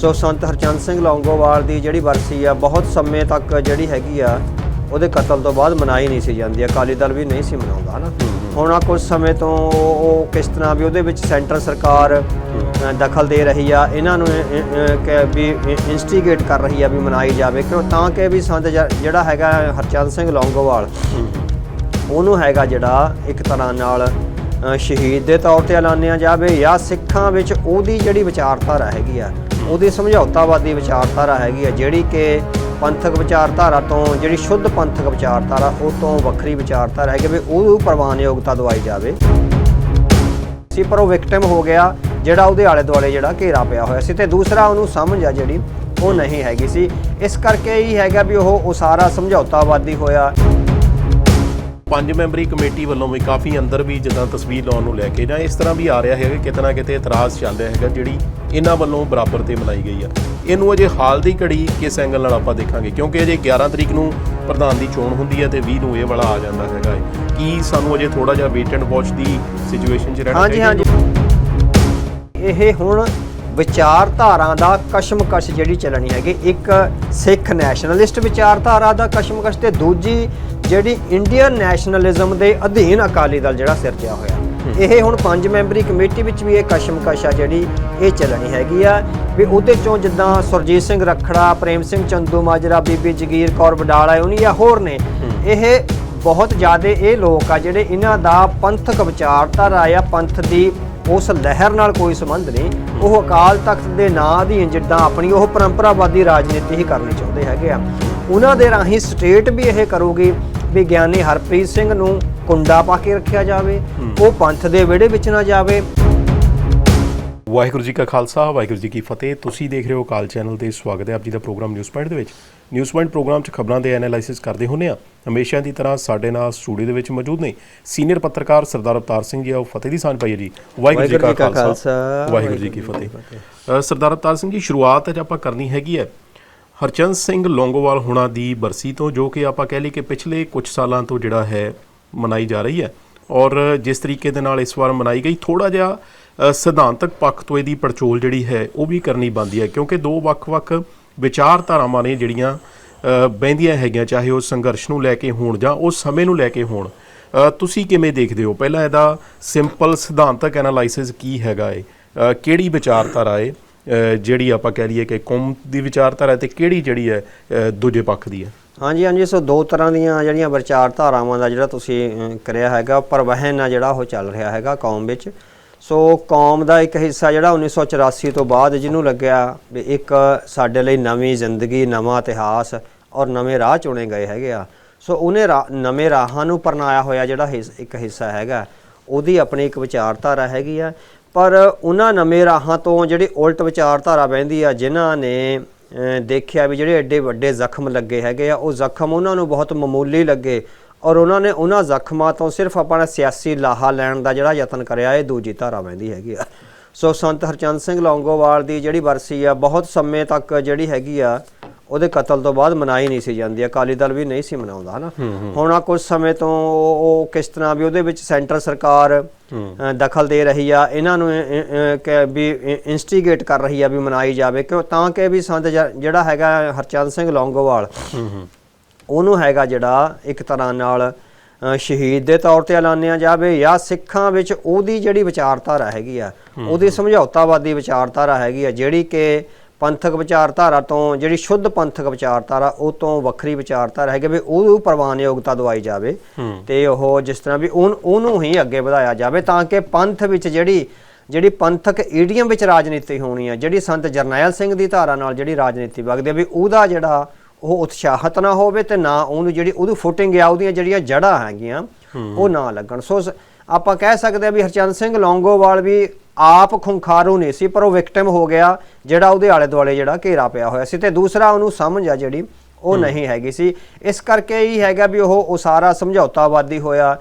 ਸੋ ਸੰਤ ਹਰਚੰਦ ਸਿੰਘ ਲੌਂਗੋਵਾਲ ਦੀ ਜਿਹੜੀ ਵਰਸੀ ਆ ਬਹੁਤ ਸਮੇਂ ਤੱਕ ਜਿਹੜੀ ਹੈਗੀ ਆ ਉਹਦੇ ਕਤਲ ਤੋਂ ਬਾਅਦ ਮਨਾਈ ਨਹੀਂ ਸੀ ਜਾਂਦੀ ਅਕਾਲੀ ਦਲ ਵੀ ਨਹੀਂ ਸੀ ਮਨਾਉਂਦਾ। ਹਨਾ? ਹੁਣ ਆ ਕੁਝ ਸਮੇਂ ਤੋਂ ਉਹ ਕਿਸ ਤਰ੍ਹਾਂ ਵੀ ਉਹਦੇ ਵਿੱਚ ਸੈਂਟਰ ਸਰਕਾਰ ਦਖਲ ਦੇ ਰਹੀ ਆ ਇਹਨਾਂ ਨੂੰ ਵੀ ਇਨਸਟੀਗੇਟ ਕਰ ਰਹੀ ਆ ਵੀ ਮਨਾਈ ਜਾਵੇ ਕਿਉਂ ਤਾਂ ਕਿ ਵੀ ਸੰਤ ਜਿਹੜਾ ਹੈਗਾ ਹਰਚੰਦ ਸਿੰਘ ਲੌਂਗੋਵਾਲ ਉਹਨੂੰ ਹੈਗਾ ਜਿਹੜਾ ਇੱਕ ਤਰ੍ਹਾਂ ਨਾਲ ਸ਼ਹੀਦ ਦੇ ਤੌਰ ਤੇ ਐਲਾਨਿਆ ਜਾਵੇ ਜਾਂ ਸਿੱਖਾਂ ਵਿੱਚ ਉਹਦੀ ਜਿਹੜੀ ਵਿਚਾਰਧਾਰਾ ਹੈਗੀ ਆ ਉਹਦੀ ਸਮਝੌਤਾਵਾਦੀ ਵਿਚਾਰਧਾਰਾ ਹੈਗੀ ਆ, ਜਿਹੜੀ ਕਿ ਪੰਥਕ ਵਿਚਾਰਧਾਰਾ ਤੋਂ, ਜਿਹੜੀ ਸ਼ੁੱਧ ਪੰਥਕ ਵਿਚਾਰਧਾਰਾ, ਉਹ ਤੋਂ ਵੱਖਰੀ ਵਿਚਾਰਧਾਰਾ ਹੈਗੀ ਵੀ ਉਹਨੂੰ ਪ੍ਰਵਾਨਯੋਗਤਾ ਦਵਾਈ ਜਾਵੇ। ਸੀ, ਪਰ ਉਹ ਵਿਕਟਿਮ ਹੋ ਗਿਆ, ਜਿਹੜਾ ਉਹਦੇ ਆਲੇ ਦੁਆਲੇ ਜਿਹੜਾ ਘੇਰਾ ਪਿਆ ਹੋਇਆ ਸੀ ਤੇ ਦੂਸਰਾ ਉਹਨੂੰ ਸਮਝ ਆ ਜਿਹੜੀ ਉਹ ਨਹੀਂ ਹੈਗੀ ਸੀ। ਇਸ ਕਰਕੇ ਹੀ ਹੈਗਾ ਵੀ ਉਹ ਉਸਾਰਾ ਸਮਝੌਤਾਵਾਦੀ ਹੋਇਆ। ਪੰਜ ਮੈਂਬਰੀ ਕਮੇਟੀ ਵੱਲੋਂ ਵੀ ਕਾਫੀ ਅੰਦਰ ਵੀ ਜਿੱਦਾਂ ਤਸਵੀਰ ਲਾਉਣ ਨੂੰ ਲੈ ਕੇ ਜਾਂ ਇਸ ਤਰ੍ਹਾਂ ਵੀ ਆ ਰਿਹਾ ਹੈਗਾ ਕਿਤੇ ਨਾ ਕਿਤੇ ਇਤਰਾਜ਼ ਚੱਲ ਰਿਹਾ ਹੈਗਾ ਜਿਹੜੀ ਇਹਨਾਂ ਵੱਲੋਂ ਬਰਾਬਰ ਤੇ ਮਨਾਈ ਗਈ ਆ। ਇਹਨੂੰ ਅਜੇ ਹਾਲ ਦੀ ਘੜੀ ਕਿਸ ਐਂਗਲ ਨਾਲ ਆਪਾਂ ਦੇਖਾਂਗੇ? ਕਿਉਂਕਿ ਅਜੇ 11 ਤਰੀਕ ਨੂੰ ਪ੍ਰਧਾਨ ਦੀ ਚੋਣ ਹੁੰਦੀ ਹੈ ਤੇ 20 ਨੂੰ ਇਹ ਵਾਲਾ ਆ ਜਾਂਦਾ ਹੈਗਾ ਹੈ। ਕੀ ਸਾਨੂੰ ਅਜੇ ਥੋੜਾ ਜਿਹਾ ਵੇਟ ਐਂਡ ਵਾਚ ਦੀ ਸਿਚੁਏਸ਼ਨ 'ਚ ਰਹਿਣਾ ਹਾਂਜੀ ਹਾਂਜੀ। ਇਹ ਹੁਣ ਵਿਚਾਰਧਾਰਾ ਦਾ ਕਸ਼ਮਕਸ਼ ਜਿਹੜੀ ਚੱਲਣੀ ਹੈਗੀ ਇੱਕ ਸਿੱਖ ਨੈਸ਼ਨਲਿਸਟ ਵਿਚਾਰਧਾਰਾ ਦਾ ਕਸ਼ਮਕਸ਼ ਤੇ ਦੂਜੀ ਜਿਹੜੀ ਇੰਡੀਅਨ ਨੈਸ਼ਨਲਿਜ਼ਮ ਦੇ ਅਧੀਨ ਅਕਾਲੀ ਦਲ ਜਿਹੜਾ ਸਿਰਜਿਆ ਹੋਇਆ। ਇਹ ਹੁਣ ਪੰਜ ਮੈਂਬਰੀ ਕਮੇਟੀ ਵਿੱਚ ਵੀ ਇਹ ਕਸ਼ਮਕਸ਼ ਆ ਜਿਹੜੀ ਇਹ ਚੱਲਣੀ ਹੈਗੀ ਆ। ਵੀ ਉਹਦੇ ਚੋਂ ਜਿੱਦਾਂ ਸੁਰਜੀਤ ਸਿੰਘ ਰਖੜਾ ਪ੍ਰੇਮ ਸਿੰਘ ਚੰਦੂ ਮਾਜਰਾ ਬੀਬੀ ਜਗੀਰ ਕੌਰ ਵਡਾਲਾ ਉਹਨੀ ਜਾਂ ਹੋਰ ਨੇ। ਇਹ ਬਹੁਤ ਜ਼ਿਆਦਾ ਇਹ ਲੋਕ ਆ ਜਿਹੜੇ ਇਹਨਾਂ ਦਾ ਪੰਥਕ ਵਿਚਾਰਧਾਰਾ ਆ ਪੰਥ ਦੀ ਉਸ ਲਹਿਰ ਨਾਲ ਕੋਈ ਸੰਬੰਧ ਨਹੀਂ। ਉਹ ਅਕਾਲ ਤਖਤ ਦੇ ਨਾਂ ਅਧੀਨ ਜਿੱਦਾਂ ਆਪਣੀ ਉਹ ਪਰੰਪਰਾਵਾਦੀ ਰਾਜਨੀਤੀ ਹੀ ਕਰਨੀ ਚਾਹੁੰਦੇ ਹੈਗੇ ਆ। ਉਹਨਾਂ ਦੇ ਰਾਹੀਂ ਸਟੇਟ ਵੀ ਇਹ ਕਰੂਗੀ। ਵੀ ਗਿਆਨੀ ਹਰਪ੍ਰੀਤ ਸਿੰਘ ਨੂੰ ਕੁੰਡਾ ਪਾ ਕੇ ਰੱਖਿਆ ਜਾਵੇ ਉਹ ਪੰਥ ਦੇ ਵਿਹੜੇ ਵਿੱਚ ਨਾ ਜਾਵੇ। ਵਾਹਿਗੁਰੂ ਜੀ ਕਾ ਖਾਲਸਾ ਵਾਹਿਗੁਰੂ ਜੀ ਕੀ ਫਤਿਹ। ਤੁਸੀਂ ਦੇਖ ਰਹੇ ਹੋ ਕਾਲ ਚੈਨਲ ਤੇ ਸਵਾਗਤ ਹੈ ਆਪ ਜੀ ਦਾ ਪ੍ਰੋਗਰਾਮ ਨਿਊਜ਼ ਪੁਆਇੰਟ ਦੇ ਵਿੱਚ। ਨਿਊਜ਼ ਪੁਆਇੰਟ ਪ੍ਰੋਗਰਾਮ 'ਚ ਖਬਰਾਂ ਦੇ ਐਨਾਲਾਈਸਿਸ ਕਰਦੇ ਹੁੰਨੇ ਆ ਹਮੇਸ਼ਾ ਦੀ ਤਰ੍ਹਾਂ ਸਾਡੇ ਨਾਲ ਸਟੂਡੀਓ ਦੇ ਵਿੱਚ ਮੌਜੂਦ ਨੇ ਸੀਨੀਅਰ ਪੱਤਰਕਾਰ ਸਰਦਾਰ ਅਵਤਾਰ ਸਿੰਘ ਜੀ। ਆਓ ਫਤਿਹ ਦੀ ਸਾਂਝ ਪਾਈਏ ਜੀ। ਵਾਹਿਗੁਰੂ ਜੀ ਕਾ ਖਾਲਸਾ ਵਾਹਿਗੁਰੂ ਜੀ ਕੀ ਫਤਿਹ। ਸਰਦਾਰ ਅਵਤਾਰ ਸਿੰਘ ਜੀ ਸ਼ੁਰੂਆਤ ਅੱਜ ਆਪਾਂ ਕਰਨੀ ਹੈਗੀ ਹੈ। ਹਰਚੰਦ ਸਿੰਘ ਲੌਂਗੋਵਾਲ ਹੋਣਾ ਦੀ ਬਰਸੀ ਤੋਂ ਜੋ ਕਿ ਆਪਾਂ ਕਹਿ ਲਈ ਕਿ ਪਿਛਲੇ ਕੁਝ ਸਾਲਾਂ ਤੋਂ ਜਿਹੜਾ ਹੈ ਮਨਾਈ ਜਾ ਰਹੀ ਹੈ ਔਰ ਜਿਸ ਤਰੀਕੇ ਦੇ ਨਾਲ ਇਸ ਵਾਰ ਮਨਾਈ ਗਈ ਥੋੜਾ ਜਿਹਾ ਸਿਧਾਂਤਕ ਪੱਖ ਤੋਂ ਇਹਦੀ ਪੜਚੋਲ ਜਿਹੜੀ ਹੈ ਉਹ ਵੀ ਕਰਨੀ ਬੰਦੀ ਹੈ ਕਿਉਂਕਿ ਦੋ ਵੱਖ-ਵੱਖ ਵਿਚਾਰਧਾਰਾਵਾਂ ਨੇ ਜਿਹੜੀਆਂ ਅ, ਬਹਿੰਦੀਆਂ ਹੈਗੀਆਂ ਚਾਹੇ ਉਹ ਸੰਘਰਸ਼ ਨੂੰ ਲੈ ਕੇ ਹੋਣ ਜਾਂ ਉਸ ਸਮੇਂ ਨੂੰ ਲੈ ਕੇ ਹੋਣ। ਤੁਸੀਂ ਕਿਵੇਂ ਦੇਖਦੇ ਹੋ? ਪਹਿਲਾਂ ਇਹਦਾ ਸਿੰਪਲ ਸਿਧਾਂਤਕ ਐਨਾਲਾਈਸਿਸ ਕੀ ਹੈਗਾ ਏ? ਕਿਹੜੀ ਵਿਚਾਰਧਾਰਾ ਏ? ਜਿਹੜੀ ਆਪਾਂ ਕਹਿ ਲਈਏ ਕਿ ਕੌਮ ਦੀ ਵਿਚਾਰਧਾਰਾ ਹੈ ਤੇ ਕਿਹੜੀ ਜਿਹੜੀ ਹੈ ਦੂਜੇ ਪੱਖ ਦੀ ਹੈ? ਹਾਂਜੀ ਹਾਂਜੀ, ਸੋ ਦੋ ਤਰ੍ਹਾਂ ਦੀਆਂ ਜਿਹੜੀਆਂ ਵਿਚਾਰਧਾਰਾਵਾਂ ਦਾ ਜਿਹੜਾ ਤੁਸੀਂ ਕਰਿਆ ਹੈਗਾ, ਪਰਵਹਿਨ ਆ ਜਿਹੜਾ ਉਹ ਚੱਲ ਰਿਹਾ ਹੈਗਾ ਕੌਮ ਵਿੱਚ। ਸੋ ਕੌਮ ਦਾ ਇੱਕ ਹਿੱਸਾ ਜਿਹੜਾ 1984 ਤੋਂ ਬਾਅਦ ਜਿਹਨੂੰ ਲੱਗਿਆ ਵੀ ਇੱਕ ਸਾਡੇ ਲਈ ਨਵੀਂ ਜ਼ਿੰਦਗੀ, ਨਵਾਂ ਇਤਿਹਾਸ ਔਰ ਨਵੇਂ ਰਾਹ ਚੁਣੇ ਗਏ ਹੈਗੇ ਆ। ਸੋ ਉਹਨੇ ਰਾ- ਨਵੇਂ ਰਾਹਾਂ ਨੂੰ ਪਰਨਾਇਆ ਹੋਇਆ ਜਿਹੜਾ ਹਿੱਸ- ਇੱਕ ਹਿੱਸਾ ਹੈਗਾ, ਉਹਦੀ ਆਪਣੀ ਇੱਕ ਵਿਚਾਰਧਾਰਾ ਹੈਗੀ ਆ। ਪਰ ਉਹਨਾਂ ਨਵੇਂ ਰਾਹਾਂ ਤੋਂ ਜਿਹੜੀ ਉਲਟ ਵਿਚਾਰਧਾਰਾ ਬਹਿੰਦੀ ਆ, ਜਿਨ੍ਹਾਂ ਨੇ ਦੇਖਿਆ ਵੀ ਜਿਹੜੇ ਐਡੇ ਵੱਡੇ ਜ਼ਖਮ ਲੱਗੇ ਹੈਗੇ ਆ, ਉਹ ਜ਼ਖਮ ਉਹਨਾਂ ਨੂੰ ਬਹੁਤ ਮਾਮੂਲੀ ਲੱਗੇ ਔਰ ਉਹਨਾਂ ਨੇ ਉਹਨਾਂ ਜ਼ਖਮਾਂ ਤੋਂ ਸਿਰਫ ਆਪਣਾ ਸਿਆਸੀ ਲਾਹਾ ਲੈਣ ਦਾ ਜਿਹੜਾ ਯਤਨ ਕਰਿਆ, ਇਹ ਦੂਜੀ ਧਾਰਾ ਬਹਿੰਦੀ ਹੈਗੀ ਆ। ਸੋ ਸੰਤ ਹਰਚੰਦ ਸਿੰਘ ਲੌਂਗੋਵਾਲ ਦੀ ਜਿਹੜੀ ਵਰਸੀ ਆ, ਬਹੁਤ ਸਮੇਂ ਤੱਕ ਜਿਹੜੀ ਹੈਗੀ ਆ ਉਹਦੇ ਕਤਲ ਤੋਂ ਬਾਅਦ ਮਨਾਈ ਨਹੀਂ ਸੀ ਜਾਂਦੀ ਅਕਾਲੀ ਦਲ ਵੀ ਨਹੀਂ ਸੀ ਮਨਾਉਂਦਾ ਹਨਾ? ਹੁਣ ਆ ਕੁਝ ਸਮੇਂ ਤੋਂ ਉਹ ਕਿਸ ਤਰ੍ਹਾਂ ਵੀ ਉਹਦੇ ਵਿੱਚ ਸੈਂਟਰ ਸਰਕਾਰ ਦਖਲ ਦੇ ਰਹੀ ਆ ਇਹਨਾਂ ਨੂੰ ਵੀ ਇਨਸਟੀਗੇਟ ਕਰ ਰਹੀ ਆ ਵੀ ਮਨਾਈ ਜਾਵੇ ਕਿਉਂ? ਤਾਂ ਕਿ ਵੀ ਸੰਤ ਜਿਹੜਾ ਹੈਗਾ ਹਰਚੰਦ ਸਿੰਘ ਲੌਂਗੋਵਾਲ ਉਹਨੂੰ ਹੈਗਾ ਜਿਹੜਾ ਇੱਕ ਤਰ੍ਹਾਂ ਨਾਲ ਸ਼ਹੀਦ ਦੇ ਤੌਰ ਤੇ ਐਲਾਨਿਆ ਜਾਵੇ ਜਾਂ ਸਿੱਖਾਂ ਵਿੱਚ ਉਹਦੀ ਜਿਹੜੀ ਵਿਚਾਰਧਾਰਾ ਹੈਗੀ ਆ ਉਹਦੀ ਸਮਝੌਤਾਵਾਦੀ ਵਿਚਾਰਧਾਰਾ ਹੈਗੀ ਆ ਜਿਹੜੀ ਕਿ ਪੰਥਕ ਵਿਚਾਰਧਾਰਾ ਤੋਂ ਜਿਹੜੀ ਸ਼ੁੱਧ ਪੰਥਕ ਵਿਚਾਰਧਾਰਾ ਉਹ ਤੋਂ ਵੱਖਰੀ ਵਿਚਾਰਧਾਰਾ ਹੈਗੀ ਵੀ ਉਹਨੂੰ ਪ੍ਰਵਾਨਯੋਗਤਾ ਦਵਾਈ ਜਾਵੇ ਤੇ ਉਹ ਜਿਸ ਤਰ੍ਹਾਂ ਵੀ ਉਹਨ- ਹੀ ਅੱਗੇ ਵਧਾਇਆ ਜਾਵੇ ਤਾਂ ਕਿ ਪੰਥ ਵਿੱਚ ਜਿਹੜੀ ਜਿਹੜੀ ਪੰਥਕ ਈਡੀਅਮ ਵਿੱਚ ਰਾਜਨੀਤੀ ਹੋਣੀ ਆ ਜਿਹੜੀ ਸੰਤ ਜਰਨੈਲ ਸਿੰਘ ਦੀ ਧਾਰਾ ਨਾਲ ਜਿਹੜੀ ਰਾਜਨੀਤੀ ਵਗਦੀ ਵੀ ਉਹਦਾ ਜਿਹੜਾ ਉਹ ਉਤਸ਼ਾਹਤ ਨਾ ਹੋਵੇ ਤੇ ਨਾ ਉਹਨੂੰ ਜਿਹੜੀ ਉਹਦੀ ਫੁੱਟਿੰਗ ਆ ਉਹਦੀਆਂ ਜਿਹੜੀਆਂ ਜੜ੍ਹਾਂ ਹੈਗੀਆਂ ਉਹ ਨਾ ਲੱਗਣ। ਸ- ਆਪਾਂ ਕਹਿ ਸਕਦੇ ਆ ਵੀ ਹਰਚੰਦ ਸਿੰਘ ਲੌਂਗੋਵਾਲ ਵੀ ਆਪ ਖੁੰਖਾਰੂ ਨਹੀਂ ਸੀ ਪਰ ਉਹ ਵਿਕਟਿਮ ਹੋ ਗਿਆ ਜਿਹੜਾ ਉਹਦੇ ਆਲੇ ਦੁਆਲੇ ਜਿਹੜਾ ਘੇਰਾ ਪਿਆ ਹੋਇਆ ਸੀ। ਤੇ ਦੂਸਰਾ ਉਹਨੂੰ ਸਮਝ ਆ ਜਿਹੜੀ ਉਹ ਨਹੀਂ ਹੈਗੀ ਸੀ। ਇਸ ਕਰਕੇ ਹੀ ਹੈਗਾ ਵੀ ਉਹ ਉਸਾਰਾ ਸਮਝੌਤਾਵਾਦੀ ਹੋਇਆ।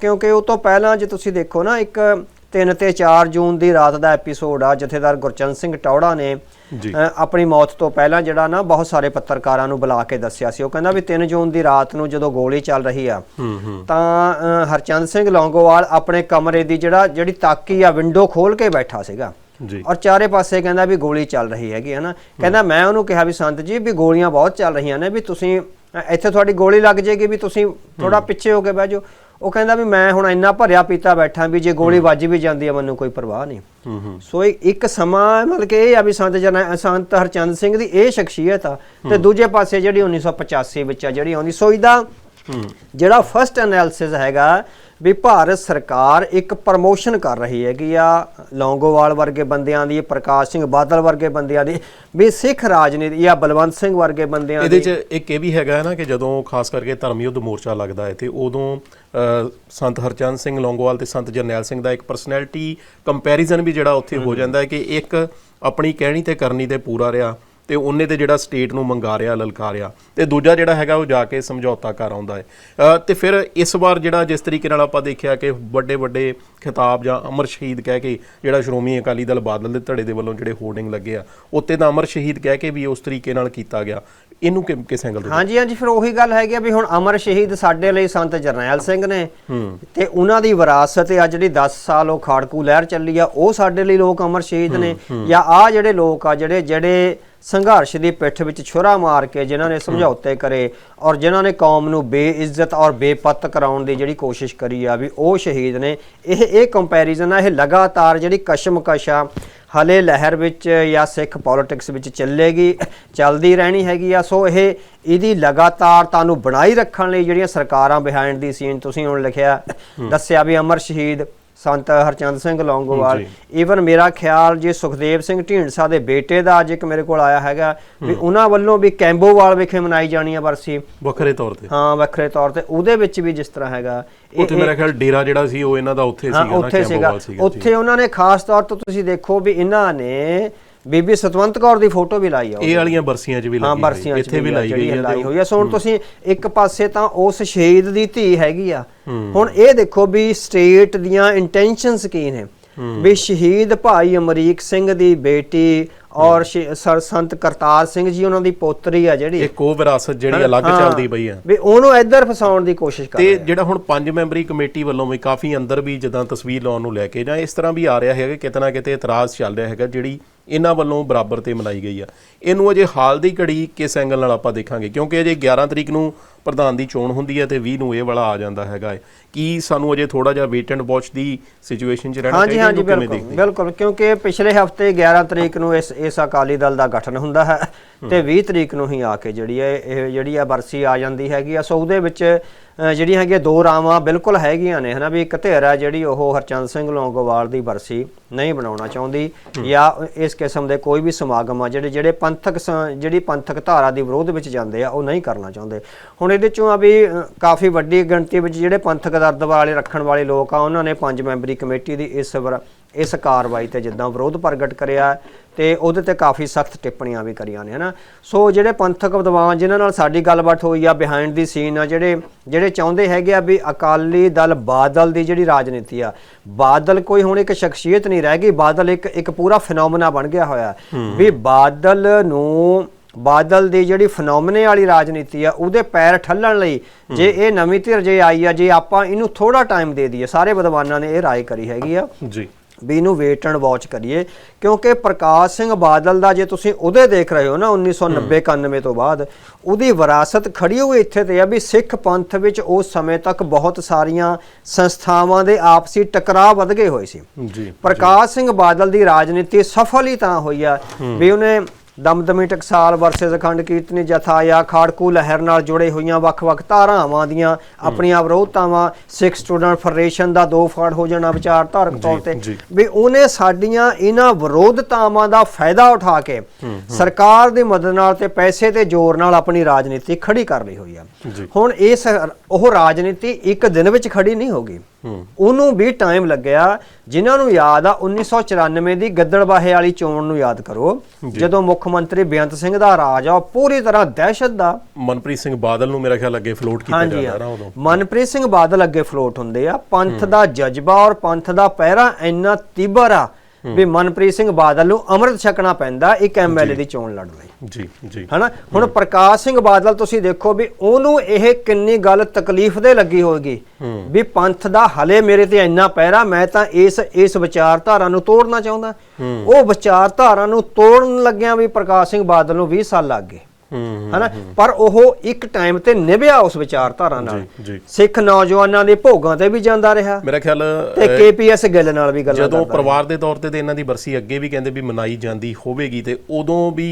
ਕਿਉਂਕਿ ਉਹ ਤੋਂ ਪਹਿਲਾਂ ਜੇ ਤੁਸੀਂ ਦੇਖੋ ਨਾ ਇੱਕ 3 ਤੇ 4 ਜੂਨ ਦੀ ਰਾਤ ਦਾ ਐਪੀਸੋਡ ਆ ਜਥੇਦਾਰ ਗੁਰਚਰਨ ਸਿੰਘ ਟੌੜਾ ਨੇ ਆਪਣੀ ਮੌਤ ਤੋਂ ਪਹਿਲਾਂ ਜਿਹੜਾ ਨਾ ਬਹੁਤ ਸਾਰੇ ਪੱਤਰਕਾਰਾਂ ਨੂੰ ਬੁਲਾ ਕੇ ਦੱਸਿਆ ਸੀ। ਉਹ ਕਹਿੰਦਾ ਵੀ 3 ਜੂਨ ਦੀ ਰਾਤ ਨੂੰ ਜਦੋਂ ਗੋਲੀ ਚੱਲ ਰਹੀ ਆ ਤਾਂ ਹਰਚੰਦ ਸਿੰਘ ਲੌਂਗੋਵਾਲ ਆਪਣੇ ਕਮਰੇ ਦੀ ਜਿਹੜਾ ਜਿਹੜੀ ਤਾਕੀ ਆ ਵਿੰਡੋ ਖੋਲ ਕੇ ਬੈਠਾ ਸੀਗਾ। ਜੀ। ਔਰ ਚਾਰੇ ਪਾਸੇ ਕਹਿੰਦਾ ਵੀ ਗੋਲੀ ਚੱਲ ਰਹੀ ਹੈਗੀ ਹੈ ਨਾ ਕਹਿੰਦਾ ਮੈਂ ਉਹਨੂੰ ਕਿਹਾ ਵੀ ਸੰਤ ਜੀ ਵੀ ਗੋਲੀਆਂ ਬਹੁਤ ਚੱਲ ਰਹੀਆਂ ਨੇ ਵੀ ਤੁਸੀਂ ਇੱਥੇ ਤੁਹਾਡੀ ਗੋਲੀ ਲੱਗ ਜਾਏਗੀ ਵੀ ਤੁਸੀਂ ਥੋੜਾ ਪਿੱਛੇ ਹੋ ਕੇ ਬਹਿ ਜਾਓ। ਉਹ ਕਹਿੰਦਾ ਵੀ ਮੈਂ ਹੁਣ ਇੰਨਾ ਭਰਿਆ ਪੀਤਾ ਬੈਠਾ ਵੀ ਜੇ ਗੋਲੀ ਵੱਜ ਵੀ ਜਾਂਦੀ ਹੈ ਮੈਨੂੰ ਕੋਈ ਪਰਵਾਹ ਨਹੀਂ। ਹੂੰ ਹੂੰ। ਸੋ ਇੱਕ- ਸਮਾਂ ਮਤਲਬ ਕਿ ਇਹ ਆ ਵੀ ਸੰਤ ਜਨ ਸੰਤ ਹਰਚੰਦ ਸਿੰਘ ਦੀ ਇਹ ਸ਼ਖਸੀਅਤ ਆ। ਤੇ ਦੂਜੇ ਪਾਸੇ ਜਿਹੜੀ 1985 ਵਿੱਚ ਆ ਜਿਹੜੀ ਆਉਂਦੀ। ਸੋ ਇਹਦਾ ਜਿਹੜਾ ਫਰਸਟ ਐਨਾਲਿਸਿਸ ਹੈਗਾ ਵੀ ਭਾਰਤ ਸਰਕਾਰ ਇੱਕ ਪ੍ਰਮੋਸ਼ਨ ਕਰ ਰਹੀ ਹੈਗੀ ਆ ਲੌਂਗੋਵਾਲ ਵਰਗੇ ਬੰਦਿਆਂ ਦੀ ਪ੍ਰਕਾਸ਼ ਸਿੰਘ ਬਾਦਲ ਵਰਗੇ ਬੰਦਿਆਂ ਦੀ ਵੀ ਸਿੱਖ ਰਾਜਨੀਤੀ ਜਾਂ ਬਲਵੰਤ ਸਿੰਘ ਵਰਗੇ ਬੰਦਿਆਂ ਇਹਦੇ ਦੀ ਚ ਇੱਕ ਇਹ ਵੀ ਹੈਗਾ ਨਾ ਕਿ ਜਦੋਂ ਖਾਸ ਕਰਕੇ ਧਰਮ ਯੁੱਧ ਮੋਰਚਾ ਲੱਗਦਾ ਹੈ ਤੇ ਉਦੋਂ ਸੰਤ ਹਰਚੰਦ ਸਿੰਘ ਲੌਂਗੋਵਾਲ ਤੇ ਸੰਤ ਜਰਨੈਲ ਸਿੰਘ ਦਾ ਇੱਕ ਪਰਸਨੈਲਿਟੀ ਕੰਪੈਰੀਜ਼ਨ ਵੀ ਜਿਹੜਾ ਉੱਥੇ ਹੋ ਜਾਂਦਾ ਹੈ ਕਿ ਇੱਕ ਆਪਣੀ ਕਹਿਣੀ ਤੇ ਕਰਨੀ ਤੇ ਪੂਰਾ ਰਿਹਾ ਤੇ ਉਹਨੇ ਤੇ ਜਿਹੜਾ ਸਟੇਟ ਨੂੰ ਮੰਗਾਰਿਆ ਲਲਕਾਰਿਆ ਤੇ ਦੂਜਾ ਜਿਹੜਾ ਹੈਗਾ ਉਹ ਜਾ ਕੇ ਸਮਝੌਤਾ ਕਰ ਆਉਂਦਾ ਹੈ। ਤੇ ਫਿਰ ਇਸ ਵਾਰ ਜਿਹੜਾ ਜਿਸ ਤਰੀਕੇ ਨਾਲ ਆਪਾਂ ਦੇਖਿਆ ਕਿ ਵੱਡੇ ਵੱਡੇ ਖਿਤਾਬ ਜਾਂ ਅਮਰ ਸ਼ਹੀਦ ਕਹਿ ਕੇ ਜਿਹੜਾ ਸ਼੍ਰੋਮਣੀ ਅਕਾਲੀ ਦਲ ਬਾਦਲ ਦੇ ਧੜੇ ਦੇ ਵੱਲੋਂ ਜਿਹੜੇ ਹੋਰਡਿੰਗ ਲੱਗੇ ਆ ਉੱਤੇ ਤਾਂ ਅਮਰ ਸ਼ਹੀਦ ਕਹਿ ਕੇ ਵੀ ਉਸ ਤਰੀਕੇ ਨਾਲ ਕੀਤਾ ਗਿਆ। ਇਹਨੂੰ ਕਿ- ਕਿਸ ਐਂਗਲ ਤੋਂ ਹਾਂਜੀ ਹਾਂਜੀ ਫਿਰ ਉਹੀ ਗੱਲ ਹੈਗੀ ਆ ਵੀ ਹੁਣ ਅਮਰ ਸ਼ਹੀਦ ਸਾਡੇ ਲਈ ਸੰਤ ਜਰਨੈਲ ਸਿੰਘ ਨੇ। ਤੇ ਉਹਨਾਂ ਦੀ ਵਿਰਾਸਤ ਆ ਜਿਹੜੀ 10 ਸਾਲ ਉਹ ਖਾੜਕੂ ਲਹਿਰ ਚੱਲੀ ਆ ਉਹ ਸਾਡੇ ਲਈ ਲੋਕ ਅਮਰ ਸ਼ਹੀਦ ਨੇ। ਜਾਂ ਆ ਜਿਹੜੇ ਲੋਕ ਆ ਜਿਹੜੇ ਜਿਹੜੇ ਸੰਘਰਸ਼ ਦੀ ਪਿੱਠ ਵਿੱਚ ਛੁਰਾ ਮਾਰ ਕੇ ਜਿਨ੍ਹਾਂ ਨੇ ਸਮਝੌਤੇ ਕਰੇ ਔਰ ਜਿਨ੍ਹਾਂ ਨੇ ਕੌਮ ਨੂੰ ਬੇਇੱਜ਼ਤ ਔਰ ਬੇਪੱਤ ਕਰਾਉਣ ਦੀ ਜਿਹੜੀ ਕੋਸ਼ਿਸ਼ ਕਰੀ ਆ ਵੀ ਉਹ ਸ਼ਹੀਦ ਨੇ ਇਹ ਇਹ ਕੰਪੈਰੀਜ਼ਨ ਆ ਇਹ ਲਗਾਤਾਰ ਜਿਹੜੀ ਕਸ਼ਮਕਸ਼ ਆ ਹਲੇ ਲਹਿਰ ਵਿੱਚ ਜਾਂ ਸਿੱਖ ਪੋਲਿਟਿਕਸ ਵਿੱਚ ਚੱਲੇਗੀ ਚੱਲਦੀ ਰਹਿਣੀ ਹੈਗੀ ਆ ਸੋ ਇਹ ਇਹਦੀ ਲਗਾਤਾਰ ਤੁਹਾਨੂੰ ਬਣਾਈ ਰੱਖਣ ਲਈ ਜਿਹੜੀਆਂ ਸਰਕਾਰਾਂ ਬਿਹਾਈਂਡ ਦੀ ਸੀਨ ਤੁਸੀਂ ਹੁਣ ਲਿਖਿਆ ਦੱਸਿਆ ਵੀ ਅਮਰ ਸ਼ਹੀਦ ਸੰਤ ਹਰਚੰਦ ਸਿੰਘ ਲੌਂਗੋਵਾਲ। ਈਵਨ ਮੇਰਾ ਖਿਆਲ ਜੇ ਸੁਖਦੇਵ ਸਿੰਘ ਢੀਂਡਸਾ ਦੇ ਬੇਟੇ ਦਾ ਅੱਜ ਇੱਕ ਮੇਰੇ ਕੋਲ ਆਇਆ ਹੈਗਾ ਵੀ ਉਹਨਾਂ ਵੱਲੋਂ ਵੀ ਕੈਂਬੋਵਾਲ ਵਿਖੇ ਮਨਾਈ ਜਾਣੀ ਆ ਵਰਸੀ ਵੱਖਰੇ ਤੌਰ ਤੇ। ਹਾਂ ਵੱਖਰੇ ਤੌਰ ਤੇ। ਉਹਦੇ ਵਿੱਚ ਵੀ ਜਿਸ ਤਰ੍ਹਾਂ ਹੈਗਾ ਇਹ- ਉੱਥੇ ਮੇਰਾ ਖਿਆਲ ਡੇਰਾ ਜਿਹੜਾ ਸੀ ਉਹ ਇਹਨਾਂ ਦਾ ਉੱਥੇ ਸੀਗਾ ਨਾ ਉੱਥੇ ਸੀਗਾ। ਉੱਥੇ ਉਹਨਾਂ ਨੇ ਖਾਸ ਤੌਰ ਤੇ ਤੁਸੀਂ ਦੇਖੋ ਵੀ ਇਹਨਾਂ ਨੇ ਬੀਬੀ ਸਤਵੰਤ ਕੌਰ ਦੀ ਫੋਟੋ ਵੀ ਲਾਈ ਆ ਇਹ ਵਾਲੀਆਂ ਬਰਸੀਆਂ 'ਚ ਵੀ ਹਾਂ ਬਰਸੀਆਂ ਚ ਇੱਥੇ ਵੀ ਲਾਈ ਗਈ ਹੈ ਲਾਈ ਹੋਈ ਆ। ਸੋ ਹੁਣ ਤੁਸੀਂ ਇੱਕ ਪਾਸੇ ਤਾਂ ਉਸ ਸ਼ਹੀਦ ਦੀ ਧੀ ਹੈਗੀ ਆ। ਹੁਣ ਇਹ ਦੇਖੋ ਵੀ ਸਟੇਟ ਦੀਆਂ ਇੰਟੈਂਸ਼ਨਸ ਕੀ ਨੇ। ਵੀ ਸ਼ਹੀਦ ਭਾਈ ਅਮਰੀਕ ਸਿੰਘ ਦੀ ਬੇਟੀ ਔਰ ਸਰ ਸੰਤ ਕਰਤਾਰ ਸਿੰਘ ਜੀ ਉਹਨਾਂ ਦੀ ਪੋਤਰੀ ਆ ਜਿਹੜੀ। ਇੱਕ ਉਹ ਵਿਰਾਸਤ ਜਿਹੜੀ ਅਲੱਗ ਚੱਲਦੀ ਪਈ ਆ। ਵੀ ਉਹਨੂੰ ਇੱਧਰ ਫਸਾਉਣ ਦੀ ਕੋਸ਼ਿਸ਼ ਕਰ ਤੇ। ਜਿਹੜਾ ਹੁਣ ਪੰਜ ਮੈਂਬਰੀ ਕਮੇਟੀ ਵੱਲੋਂ ਵੀ ਕਾਫੀ ਅੰਦਰ ਵੀ ਜਿੱਦਾਂ ਤਸਵੀਰ ਲਾਉਣ ਨੂੰ ਲੈ ਕੇ ਜਾਂ ਇਸ ਤਰ੍ਹਾਂ ਵੀ ਆ ਰਿਹਾ ਹੈਗਾ ਕਿ ਕਿਤੇ ਨਾ ਕਿਤੇ ਇਤਰਾਜ਼ ਚੱਲ ਰਿਹਾ ਹੈਗਾ ਜਿਹੜੀ ਇਹਨਾਂ ਵੱਲੋਂ ਬਰਾਬਰ ਤੇ ਮਨਾਈ ਗਈ ਆ। ਇਹਨੂੰ ਅਜੇ ਹਾਲ ਦੀ ਘੜੀ ਕਿਸ ਐਂਗਲ ਨਾਲ ਆਪਾਂ ਦੇਖਾਂਗੇ? ਕਿਉਂਕਿ ਅਜੇ 11 ਤਰੀਕ ਨੂੰ ਪ੍ਰਧਾਨ ਦੀ ਚੋਣ ਹੁੰਦੀ ਹੈ ਤੇ 20 ਨੂੰ ਇਹ ਵਾਲਾ ਆ ਜਾਂਦਾ ਹੈਗਾ ਹੈ। ਕੀ ਸਾਨੂੰ ਅਜੇ ਥੋੜਾ ਜਿਹਾ ਵੇਟ ਐਂਡ ਵਾਚ ਦੀ ਸਿਚੁਏਸ਼ਨ 'ਚ ਰਹਿਣਾ ਚਾਹੀਦਾ ਹਾਂਜੀ ਬਿਲਕੁਲ ਬਿਲਕੁਲ ਕਿਉਂਕਿ ਪਿਛਲੇ ਹਫ਼ਤੇ 11 ਤਰੀਕ ਨੂੰ ਇਸ ਇਸ ਅਕਾਲੀ ਦਲ ਦਾ ਗਠਨ ਹੁੰਦਾ ਹੈ ਤੇ 20 ਤਰੀਕ ਨੂੰ ਹੀ ਆ ਕੇ ਜਿਹੜੀ ਹੈ ਇਹ ਜਿਹੜੀ ਆ ਬਰਸੀ ਆ ਜਾਂਦੀ ਹੈਗੀ ਆ। ਸੋ ਉਹਦੇ ਵਿੱਚ ਜਿਹੜੀਆਂ ਹੈਗੀਆਂ ਦੋ ਰਾਵਾਂ ਬਿਲਕੁਲ ਹੈਗੀਆਂ ਨੇ ਹਨਾ ਵੀ ਇੱਕ ਧਿਰ ਜਿਹੜੀ ਉਹ ਹਰਚੰਦ ਸਿੰਘ ਲੌਂਗੋਵਾਲ ਦੀ ਬਰਸੀ ਨਹੀਂ ਬਣਾਉਣਾ ਚਾਹੁੰਦੀ ਜਾਂ ਇਸ ਕਿਸਮ ਦੇ ਕੋਈ ਵੀ ਸਮਾਗਮ ਆ ਜਿਹੜੇ ਜਿਹੜੇ ਪੰਥਕ ਜਿਹੜੀ ਪੰਥਕ ਧਾਰਾ ਦੀ ਵਿਰੋਧ ਵਿੱਚ ਜਾਂਦੇ ਆ ਉਹ ਨਹੀਂ ਕਰਨਾ ਚਾਹੁੰਦੇ। ਹੁਣ ਇਹਦੇ ਚੋਂ ਆ ਵੀ ਕਾਫੀ ਵੱਡੀ ਗਿਣਤੀ ਵਿੱਚ ਜਿਹੜੇ ਪੰਥਕ ਦਰਦ ਵਾਲੇ ਰੱਖਣ ਵਾਲੇ ਲੋਕ ਆ ਉਹਨਾਂ ਨੇ ਪੰਜ ਮੈਂਬਰੀ ਕਮੇਟੀ ਦੀ ਇਸ ਵਾਰ ਇਸ ਕਾਰਵਾਈ ਤੇ ਜਿੱਦਾਂ ਵਿਰੋਧ ਪ੍ਰਗਟ ਕਰਿਆ ਤੇ ਉਹਦੇ ਤੇ ਕਾਫੀ ਸਖਤ ਟਿੱਪਣੀਆਂ ਵੀ ਕਰੀਆਂ ਨੇ ਹਨਾ? ਸੋ ਜਿਹੜੇ ਪੰਥਕ ਵਿਦਵਾਨ ਜਿਨ੍ਹਾਂ ਨਾਲ ਸਾਡੀ ਗੱਲਬਾਤ ਹੋਈ ਆ ਬਿਹਾਈਂਡ ਦੀ ਸੀਨ ਆ ਜਿਹੜੇ ਜਿਹੜੇ ਚਾਹੁੰਦੇ ਹੈਗੇ ਆ ਵੀ ਅਕਾਲੀ ਦਲ ਬਾਦਲ ਦੀ ਜਿਹੜੀ ਰਾਜਨੀਤੀ ਆ ਬਾਦਲ ਕੋਈ ਹੁਣ ਇੱਕ ਸ਼ਖਸੀਅਤ ਨਹੀਂ ਰਹਿ ਗਈ ਬਾਦਲ ਇੱਕ ਇੱਕ ਪੂਰਾ ਫਿਨੋਮਨਾ ਬਣ ਗਿਆ ਹੋਇਆ। ਵੀ ਬਾਦਲ ਨੂੰ ਬਾਦਲ ਦੀ ਜਿਹੜੀ ਫਿਨੋਮਨੇ ਵਾਲੀ ਰਾਜਨੀਤੀ ਆ ਉਹਦੇ ਪੈਰ ਠੱਲਣ ਲਈ ਜੇ ਇਹ ਨਵੀਂ ਧਿਰ ਜੇ ਆਈ ਆ ਜੇ ਆਪਾਂ ਇਹਨੂੰ ਥੋੜਾ ਟਾਈਮ ਦੇ ਦਈਏ ਸਾਰੇ ਵਿਦਵਾਨਾਂ ਨੇ ਇਹ ਰਾਏ ਕਰੀ ਹੈਗੀ ਆ। ਜੀ। ਵੀ ਇਹਨੂੰ ਵੇਟ ਐਂਡ ਵਾਚ ਕਰੀਏ ਕਿਉਂਕਿ ਪ੍ਰਕਾਸ਼ ਸਿੰਘ ਬਾਦਲ ਦਾ ਜੇ ਤੁਸੀਂ ਉਹਦੇ ਦੇਖ ਰਹੇ ਹੋ ਨਾ 1990 91 ਤੋਂ ਬਾਅਦ ਉਹਦੀ ਵਿਰਾਸਤ ਖੜੀ ਹੋਈ ਇੱਥੇ ਤੇ ਆ ਵੀ ਸਿੱਖ ਪੰਥ ਵਿੱਚ ਉਸ ਸਮੇਂ ਤੱਕ ਬਹੁਤ ਸਾਰੀਆਂ ਸੰਸਥਾਵਾਂ ਦੇ ਆਪਸੀ ਟਕਰਾਅ ਵੱਧ ਗਏ ਹੋਏ ਸੀ। ਜੀ ਪ੍ਰਕਾਸ਼ ਸਿੰਘ ਬਾਦਲ ਦੀ ਰਾਜਨੀਤੀ ਸਫਲ ਹੀ ਤਾਂ ਹੋਈ ਆ ਵੀ ਉਹਨੇ ਦਮਦਮੀ ਟਕਸਾਲ ਵਰਸਸ ਅਖੰਡ ਕੀਰਤਨੀ ਜਥਾ ਜਾਂ ਖਾੜਕੂ ਲਹਿਰ ਨਾਲ ਜੁੜੇ ਹੋਈਆਂ ਵੱਖ-ਵੱਖ ਧਾਰਾਵਾਂ ਦੀਆਂ ਆਪਣੀਆਂ ਵਿਰੋਧਤਾਵਾਂ ਸਿੱਖ ਸਟੂਡੈਂਟ ਫੈਡਰੇਸ਼ਨ ਦਾ ਦੋ ਫਾੜ ਹੋ ਜਾਣਾ ਵਿਚਾਰਧਾਰਕ ਤੌਰ ਤੇ। ਵੀ ਉਹਨੇ ਸਾਡੀਆਂ ਇਹਨਾਂ ਵਿਰੋਧਤਾਵਾਂ ਦਾ ਫਾਇਦਾ ਉਠਾ ਕੇ ਸਰਕਾਰ ਦੀ ਮਦਦ ਨਾਲ ਤੇ ਪੈਸੇ ਤੇ ਜ਼ੋਰ ਨਾਲ ਆਪਣੀ ਰਾਜਨੀਤੀ ਖੜੀ ਕਰ ਲਈ ਹੋਈ ਆ। ਹੁਣ ਇਸ ਉਹ ਰਾਜਨੀਤੀ ਇੱਕ ਦਿਨ ਵਿੱਚ ਖੜੀ ਨਹੀਂ ਹੋਗੀ ਉਹਨੂੰ ਵੀ ਟਾਈਮ ਲੱਗਿਆ ਜਿਨ੍ਹਾਂ ਨੂੰ ਯਾਦ ਆ 1994 ਦੀ ਗੱਦੜਬਾਹੇ ਵਾਲੀ ਚੋਣ ਨੂੰ ਯਾਦ ਕਰੋ। ਜਦੋਂ ਮੁੱਖ ਮੰਤਰੀ ਬੇਅੰਤ ਸਿੰਘ ਦਾ ਰਾਜ ਆ ਪੂਰੀ ਤਰ੍ਹਾਂ ਦਹਿਸ਼ਤ ਦਾ। ਮਨਪ੍ਰੀਤ ਸਿੰਘ ਬਾਦਲ ਨੂੰ ਮੇਰਾ ਖਿਆਲ ਅੱਗੇ ਫਲੋਟ ਕੀਤਾ ਜਾਂਦਾ ਨਾ ਹਾਂ। ਉਦੋਂ। ਮਨਪ੍ਰੀਤ ਸਿੰਘ ਬਾਦਲ ਅੱਗੇ ਫਲੋਟ ਹੁੰਦੇ ਆ। ਪੰਥ ਦਾ ਜਜ਼ਬਾ ਔਰ ਪੰਥ ਦਾ ਪਹਿਰਾ ਇੰਨਾ ਤੀਬਰ ਆ ਵੀ ਮਨਪ੍ਰੀਤ ਸਿੰਘ ਬਾਦਲ ਨੂੰ ਅੰਮ੍ਰਿਤ ਛਕਣਾ ਪੈਂਦਾ ਇੱਕ ਐਮਐਲਏ ਦੀ ਚੋਣ ਲੜਨ ਲਈ। ਜੀ ਜੀ। ਹਨਾ? ਹੁਣ ਪ੍ਰਕਾਸ਼ ਸਿੰਘ ਬਾਦਲ ਤੁਸੀਂ ਦੇਖੋ ਵੀ ਉਹਨੂੰ ਇਹ ਕਿੰਨੀ ਗੱਲ ਤਕਲੀਫ ਦੇ ਲੱਗੀ ਹੋਵੇਗੀ ਵੀ ਪੰਥ ਦਾ ਹਲੇ ਮੇਰੇ ਤੇ ਇੰਨਾ ਪਹਿਰਾ ਮੈਂ ਤਾਂ ਇਸ ਇਸ ਵਿਚਾਰਧਾਰਾ ਨੂੰ ਤੋੜਨਾ ਚਾਹੁੰਦਾ। ਉਹ ਵਿਚਾਰਧਾਰਾ ਨੂੰ ਤੋੜਨ ਲੱਗਿਆਂ ਵੀ ਪ੍ਰਕਾਸ਼ ਸਿੰਘ ਬਾਦਲ ਨੂੰ 20 ਸਾਲ ਲੱਗ ਗਏ। ਹਨਾ? ਪਰ ਉਹ ਇੱਕ ਟਾਈਮ ਤੇ ਨਿਭਿਆ ਉਸ ਵਿਚਾਰਧਾਰਾ ਨਾਲ। ਸਿੱਖ ਨੌਜਵਾਨਾਂ ਦੇ ਭੋਗਾਂ ਤੇ ਵੀ ਜਾਂਦਾ ਰਿਹਾ। ਮੇਰਾ ਖਿਆਲ ਤੇ ਕੇਪੀਐਸ ਗਿੱਲ ਨਾਲ ਵੀ ਗੱਲਾਂ ਜਦੋਂ ਕਰਦਾ ਪਰਿਵਾਰ ਦੇ ਤੌਰ ਤੇ ਤੇ ਇਹਨਾਂ ਦੀ ਬਰਸੀ ਅੱਗੇ ਵੀ ਕਹਿੰਦੇ ਵੀ ਮਨਾਈ ਜਾਂਦੀ ਹੋਵੇਗੀ ਤੇ ਉਦੋਂ ਵੀ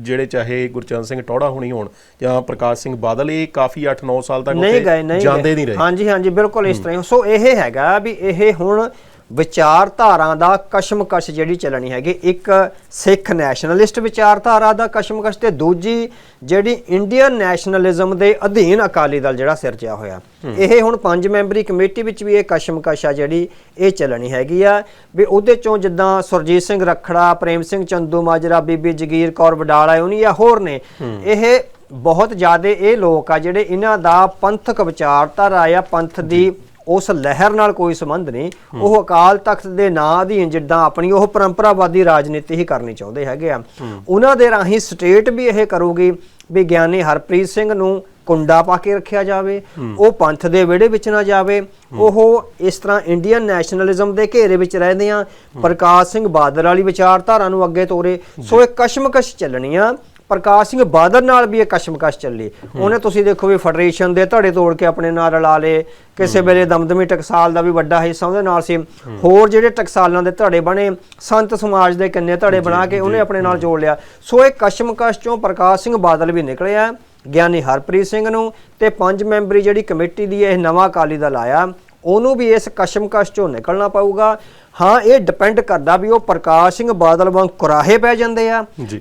ਜਿਹੜੇ ਚਾਹੇ ਗੁਰਚਰਨ ਸਿੰਘ ਟੌੜਾ ਹੋਣੀ ਹੋਣ ਜਾਂ ਪ੍ਰਕਾਸ਼ ਸਿੰਘ ਬਾਦਲ ਇਹ ਕਾਫੀ 8-9 ਸਾਲ ਤੱਕ ਜਾਂਦੇ। ਨਹੀਂ ਰਹੇ। ਹਾਂਜੀ ਹਾਂਜੀ ਬਿਲਕੁਲ ਇਸ ਤਰ੍ਹਾਂ। ਸੋ ਇਹ ਹੈਗਾ ਵੀ ਇਹ ਹੁਣ ਵਿਚਾਰਧਾਰਾ ਦਾ ਕਸ਼ਮਕਸ਼ ਜਿਹੜੀ ਚੱਲਣੀ ਹੈਗੀ ਇੱਕ ਸਿੱਖ ਨੈਸ਼ਨਲਿਸਟ ਵਿਚਾਰਧਾਰਾ ਦਾ ਕਸ਼ਮਕਸ਼ ਤੇ ਦੂਜੀ ਜਿਹੜੀ ਇੰਡੀਅਨ ਨੈਸ਼ਨਲਿਜ਼ਮ ਦੇ ਅਧੀਨ ਅਕਾਲੀ ਦਲ ਜਿਹੜਾ ਸਿਰਜਿਆ ਹੋਇਆ। ਇਹ ਹੁਣ ਪੰਜ ਮੈਂਬਰੀ ਕਮੇਟੀ ਵਿੱਚ ਵੀ ਇਹ ਕਸ਼ਮਕਸ਼ ਆ ਜਿਹੜੀ ਇਹ ਚੱਲਣੀ ਹੈਗੀ ਆ। ਵੀ ਉਹਦੇ ਚੋਂ ਜਿੱਦਾਂ ਸੁਰਜੀਤ ਸਿੰਘ ਰਖੜਾ ਪ੍ਰੇਮ ਸਿੰਘ ਚੰਦੂ ਮਾਜਰਾ ਬੀਬੀ ਜਗੀਰ ਕੌਰ ਵਡਾਲਾ ਉਹਨੀ ਜਾਂ ਹੋਰ ਨੇ। ਇਹ ਬਹੁਤ ਜ਼ਿਆਦਾ ਇਹ ਲੋਕ ਆ ਜਿਹੜੇ ਇਹਨਾਂ ਦਾ ਪੰਥਕ ਵਿਚਾਰਧਾਰਾ ਆ ਪੰਥ ਦੀ ਉਸ ਲਹਿਰ ਨਾਲ ਕੋਈ ਸੰਬੰਧ ਨਹੀਂ। ਉਹ ਅਕਾਲ ਤਖਤ ਦੇ ਨਾਂ ਅਧੀਨ ਜਿੱਦਾਂ ਆਪਣੀ ਉਹ ਪਰੰਪਰਾਵਾਦੀ ਰਾਜਨੀਤੀ ਹੀ ਕਰਨੀ ਚਾਹੁੰਦੇ ਹੈਗੇ ਆ। ਉਹਨਾਂ ਦੇ ਰਾਹੀਂ ਸਟੇਟ ਵੀ ਇਹ ਕਰੂਗੀ ਵੀ ਗਿਆਨੀ ਹਰਪ੍ਰੀਤ ਸਿੰਘ ਨੂੰ ਕੁੰਡਾ ਪਾ ਕੇ ਰੱਖਿਆ ਜਾਵੇ, ਉਹ ਪੰਥ ਦੇ ਵਿਹੜੇ ਵਿੱਚ ਨਾ ਜਾਵੇ। ਉਹ ਇਸ ਤਰ੍ਹਾਂ ਇੰਡੀਅਨ ਨੈਸ਼ਨਲਿਜ਼ਮ ਦੇ ਘੇਰੇ ਵਿੱਚ ਰਹਿੰਦੇ ਆ। ਪ੍ਰਕਾਸ਼ ਸਿੰਘ ਬਾਦਲ ਵਾਲੀ ਵਿਚਾਰਧਾਰਾ ਨੂੰ ਅੱਗੇ ਤੋਰੇ। ਸੋ ਇਹ ਕਸ਼ਮਕਸ਼ ਚੱਲਣੀਆਂ। ਪ੍ਰਕਾਸ਼ ਸਿੰਘ ਬਾਦਲ ਨਾਲ ਵੀ ਇਹ ਕਸ਼ਮਕਸ਼ ਚੱਲੀ। ਉਹਨੇ ਤੁਸੀਂ ਦੇਖੋ ਵੀ ਫੈਡਰੇਸ਼ਨ ਦੇ ਧੜੇ ਤੋੜ ਕੇ ਆਪਣੇ ਨਾਲ ਰਲਾ ਲਏ। ਕਿਸੇ ਵੇਲੇ ਦਮਦਮੀ ਟਕਸਾਲ ਦਾ ਵੀ ਵੱਡਾ ਹਿੱਸਾ ਉਹਦੇ ਨਾਲ ਸੀ। ਹੋਰ ਜਿਹੜੇ ਟਕਸਾਲਾਂ ਦੇ ਧੜੇ ਬਣੇ ਸੰਤ ਸਮਾਜ ਦੇ ਕਿੰਨੇ ਧੜੇ ਬਣਾ ਕੇ ਉਹਨੇ ਆਪਣੇ ਨਾਲ ਜੋੜ ਲਿਆ। ਸੋ ਇਹ ਕਸ਼ਮਕਸ਼ ਚੋਂ ਪ੍ਰਕਾਸ਼ ਸਿੰਘ ਬਾਦਲ ਵੀ ਨਿਕਲਿਆ ਗਿਆਨੀ ਹਰਪ੍ਰੀਤ ਸਿੰਘ ਨੂੰ ਤੇ ਪੰਜ ਮੈਂਬਰੀ ਜਿਹੜੀ ਕਮੇਟੀ ਦੀ ਇਹ ਨਵਾਂ ਅਕਾਲੀ ਦਲ ਆਇਆ ਉਹਨੂੰ ਵੀ ਇਸ ਕਸ਼ਮਕਸ਼ ਚੋਂ ਨਿਕਲਣਾ ਪਊਗਾ। ਹਾਂ ਇਹ ਡਿਪੈਂਡ ਕਰਦਾ ਵੀ ਉਹ ਪ੍ਰਕਾਸ਼ ਸਿੰਘ ਬਾਦਲ ਵਾਂਗ ਕੁਰਾਹੇ ਪੈ ਜਾਂਦੇ ਆ ਜੀ।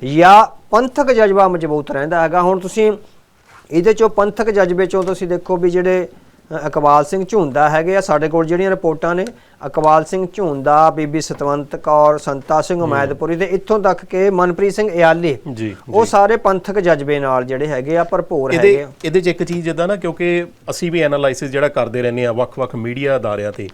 ਪੰਥਕ ਜਜ਼ਬਾ ਮਜ਼ਬੂਤ ਰਹਿੰਦਾ ਹੈਗਾ। ਹੁਣ ਤੁਸੀਂ ਇਹਦੇ ਚੋਂ ਪੰਥਕ ਜਜ਼ਬੇ ਚੋਂ ਤੁਸੀਂ ਦੇਖੋ ਵੀ ਜਿਹੜੇ ਅ, ਇਕਬਾਲ ਸਿੰਘ ਝੁੰਦਾ ਹੈਗੇ ਆ ਸਾਡੇ ਕੋਲ ਜਿਹੜੀਆਂ ਰਿਪੋਰਟਾਂ ਨੇ ਇਕਬਾਲ ਸਿੰਘ ਝੁੰਦਾ ਬੀਬੀ ਸਤਵੰਤ ਕੌਰ ਸੰਤਾ ਸਿੰਘ ਉਮੈਦਪੁਰੀ ਤੇ ਇੱਥੋਂ ਤੱਕ ਕਿ ਮਨਪ੍ਰੀਤ ਸਿੰਘ ਇਆਲੀ। ਜੀ ਉਹ ਸਾਰੇ ਪੰਥਕ ਜਜ਼ਬੇ ਨਾਲ ਜਿਹੜੇ ਹੈਗੇ ਆ ਭਰਪੂਰ ਹੈਗੇ ਇਹਦੇ ਆ। ਇਹਦੇ ਚ ਇੱਕ ਚੀਜ਼ ਜਿੱਦਾਂ ਨਾ ਕਿਉਂਕਿ ਅਸੀਂ ਵੀ ਐਨਾਲਾਈਸਿਸ ਜਿਹੜਾ ਕਰਦੇ ਰਹਿੰਦੇ ਆ ਵੱਖ-ਵੱਖ ਮੀਡੀਆ ਅਦਾਰਿਆਂ ਤੇ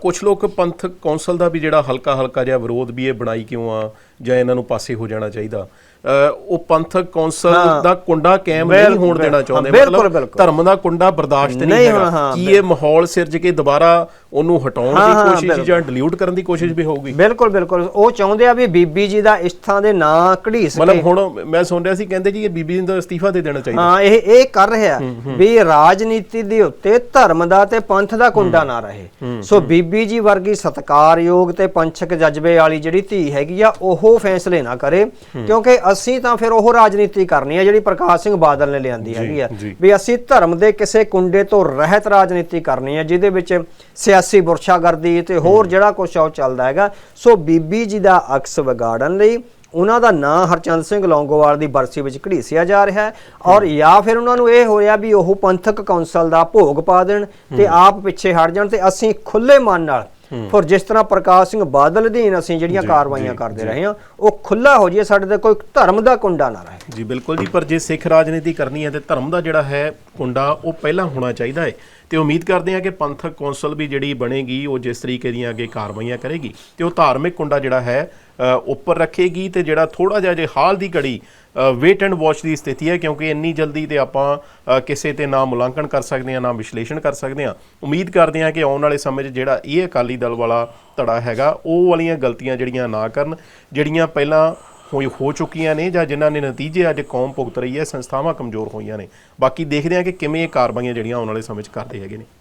ਕੁਝ ਲੋਕ ਪੰਥਕ ਕੌਂਸਲ ਦਾ ਵੀ ਜਿਹੜਾ ਹਲਕਾ ਹਲਕਾ ਜਿਹਾ ਵਿਰੋਧ ਵੀ ਇਹ ਬਣਾਈ ਕਿਉਂ ਆ ਜਾਂ ਇਹਨਾਂ ਨੂੰ ਪਾਸੇ ਹੋ ਜਾਣਾ ਚਾਹੀਦਾ? ਉਹ ਪੰਥਕ ਕੌਂਸਲ। ਦਾ ਕੁੰਡਾ ਕਾਇਮ ਨਹੀਂ ਹੋਣ ਦੇਣਾ ਚਾਹੁੰਦੇ। ਮਤਲਬ। ਧਰਮ ਦਾ ਕੁੰਡਾ ਬਰਦਾਸ਼ਤ ਨਹੀਂ ਹੈਗਾ। ਕੀ ਇਹ ਮਾਹੌਲ ਸਿਰਜ ਕੇ ਦੁਬਾਰਾ ਉਹਨੂੰ ਹਟਾਉਣ ਦੀ ਕੋਸ਼ਿਸ਼। ਜਾਂ ਡਿਲੀਟ ਕਰਨ ਦੀ ਕੋਸ਼ਿਸ਼ ਵੀ ਹੋਊਗੀ? ਬਿਲਕੁਲ ਬਿਲਕੁਲ। ਉਹ ਚਾਹੁੰਦੇ ਆ ਵੀ ਬੀਬੀ ਜੀ ਦਾ ਇਸ ਥਾਂ ਦੇ ਨਾਂ ਘੜੀਸ ਕੇ ਮਤਲਬ ਹੁਣ ਮੈਂ ਸੁਣ ਰਿਹਾ ਸੀ ਕਹਿੰਦੇ ਜੀ ਇਹ ਬੀਬੀ ਨੂੰ ਤਾਂ ਅਸਤੀਫਾ ਦੇ ਦੇਣਾ ਚਾਹੀਦਾ। ਹਾਂ ਇਹ ਇਹ ਕਰ ਰਿਹਾ ਵੀ ਰਾਜਨੀਤੀ ਦੇ ਉੱਤੇ ਧਰਮ ਦਾ ਤੇ ਪੰਥ ਦਾ ਕੁੰਡਾ ਨਾ ਰਹੇ। ਸੋ ਬੀਬੀ ਜੀ ਵਰਗੀ ਸਤਕਾਰਯੋਗ ਤੇ ਪੰਚਕ ਜਜ਼ਬੇ ਵਾਲੀ ਜਿਹੜੀ ਧੀ ਹੈਗੀ ਆ ਉਹ ਫੈਸਲੇ ਨਾ ਕਰੇ। ਕਿਉਂਕਿ ਅਸੀਂ ਤਾਂ ਫਿਰ ਉਹ ਰਾਜਨੀਤੀ ਕਰਨੀ ਆ ਜਿਹੜੀ ਪ੍ਰਕਾਸ਼ ਸਿੰਘ ਬਾਦਲ ਨੇ ਲਿਆਂਦੀ ਹੈਗੀ ਆ। ਵੀ ਅਸੀਂ ਧਰਮ ਦੇ ਕਿਸੇ ਕੁੰਡੇ ਤੋਂ ਰਹਿਤ ਰਾਜਨੀਤੀ ਕਰਨੀ ਹੈ ਜਿਹਦੇ ਵਿੱਚ ਸਿਆਸੀ ਬੁਰਸ਼ਾਗਰਦੀ ਤੇ ਹੋਰ ਜਿਹੜਾ ਕੁਝ ਉਹ ਚੱਲਦਾ ਹੈਗਾ। ਸੋ ਬੀਬੀ ਜੀ ਦਾ ਅਕਸ ਵਿਗਾੜਨ ਲਈ ਉਹਨਾਂ ਦਾ ਨਾਂ ਹਰਚੰਦ ਸਿੰਘ ਲੌਂਗੋਵਾਲ ਦੀ ਬਰਸੀ ਵਿੱਚ ਘੜੀਸਿਆ ਜਾ ਰਿਹਾ ਹੈ। ਔਰ ਜਾਂ ਫਿਰ ਉਹਨਾਂ ਨੂੰ ਇਹ ਹੋਇਆ ਵੀ ਉਹ ਪੰਥਕ ਕੌਂਸਲ ਦਾ ਭੋਗ ਪਾ ਦੇਣ ਤੇ ਆਪ ਪਿੱਛੇ ਹਟ ਜਾਣ ਤੇ ਅਸੀਂ ਖੁੱਲੇ ਮਨ ਨਾਲ ਫਿਰ ਜਿਸ ਤਰ੍ਹਾਂ ਪ੍ਰਕਾਸ਼ ਸਿੰਘ ਬਾਦਲ ਅਧੀਨ ਅਸੀਂ ਜਿਹੜੀਆਂ ਕਾਰਵਾਈਆਂ ਕਰਦੇ ਰਹੇ ਹਾਂ ਉਹ ਖੁੱਲਾ ਹੋ ਜਾਏ ਸਾਡੇ ਤੇ ਕੋਈ ਧਰਮ ਦਾ ਕੁੰਡਾ ਨਾ ਰਹੇ। ਜੀ ਬਿਲਕੁਲ ਜੀ ਪਰ ਜੇ ਸਿੱਖ ਰਾਜਨੀਤੀ ਕਰਨੀ ਹੈ ਤੇ ਧਰਮ ਦਾ ਜਿਹੜਾ ਹੈ ਕੁੰਡਾ ਉਹ ਪਹਿਲਾਂ ਹੋਣਾ ਚਾਹੀਦਾ ਹੈ। ਤੇ ਉਮੀਦ ਕਰਦੇ ਹਾਂ ਕਿ ਪੰਥਕ ਕੌਂਸਲ ਵੀ ਜਿਹੜੀ ਬਣੇਗੀ, ਉਹ ਜਿਸ ਤਰੀਕੇ ਦੀਆਂ ਅੱਗੇ ਕਾਰਵਾਈਆਂ ਕਰੇਗੀ, ਤੇ ਉਹ ਧਾਰਮਿਕ ਕੁੰਡਾ ਜਿਹੜਾ ਹੈ ਉੱਪਰ ਰੱਖੇਗੀ ਤੇ ਜਿਹੜਾ ਥੋੜਾ ਜਿਹਾ ਜੇ ਹਾਲ ਦੀ ਘੜੀ ਵੇਟ ਐਂਡ ਵਾਚ ਦੀ ਸਥਿਤੀ ਹੈ, ਕਿਉਂਕਿ ਇੰਨੀ ਜਲਦੀ ਤੇ ਆਪਾਂ ਕਿਸੇ ਤੇ ਨਾ ਮੁਲਾਂਕਣ ਕਰ ਸਕਦੇ ਹਾਂ, ਨਾ ਵਿਸ਼ਲੇਸ਼ਣ ਕਰ ਸਕਦੇ ਹਾਂ। ਉਮੀਦ ਕਰਦੇ ਹਾਂ ਕਿ ਆਉਣ ਵਾਲੇ ਸਮੇਂ 'ਚ ਜਿਹੜਾ ਇਹ ਅਕਾਲੀ ਦਲ ਵਾਲਾ ਧੜਾ ਹੈਗਾ, ਉਹ ਵਾਲੀਆਂ ਗਲਤੀਆਂ ਜਿਹੜੀਆਂ ਨਾ ਕਰਨ, ਜਿਹੜੀਆਂ ਪਹਿਲਾਂ ਹੋਈ ਹੋ ਚੁੱਕੀਆਂ ਨੇ ਜਾਂ ਜਿਨ੍ਹਾਂ ਨੇ ਨਤੀਜੇ ਅੱਜ ਕੌਮ ਭੁਗਤ ਰਹੀ ਹੈ, ਸੰਸਥਾਵਾਂ ਕਮਜ਼ੋਰ ਹੋਈਆਂ ਨੇ। ਬਾਕੀ ਦੇਖਦੇ ਹਾਂ ਕਿ ਕਿਵੇਂ ਇਹ ਕਾਰਵਾਈਆਂ ਜਿਹੜੀਆਂ ਆਉਣ ਵਾਲੇ ਸਮੇਂ 'ਚ ਕਰਦੇ ਹੈਗੇ ਨੇ।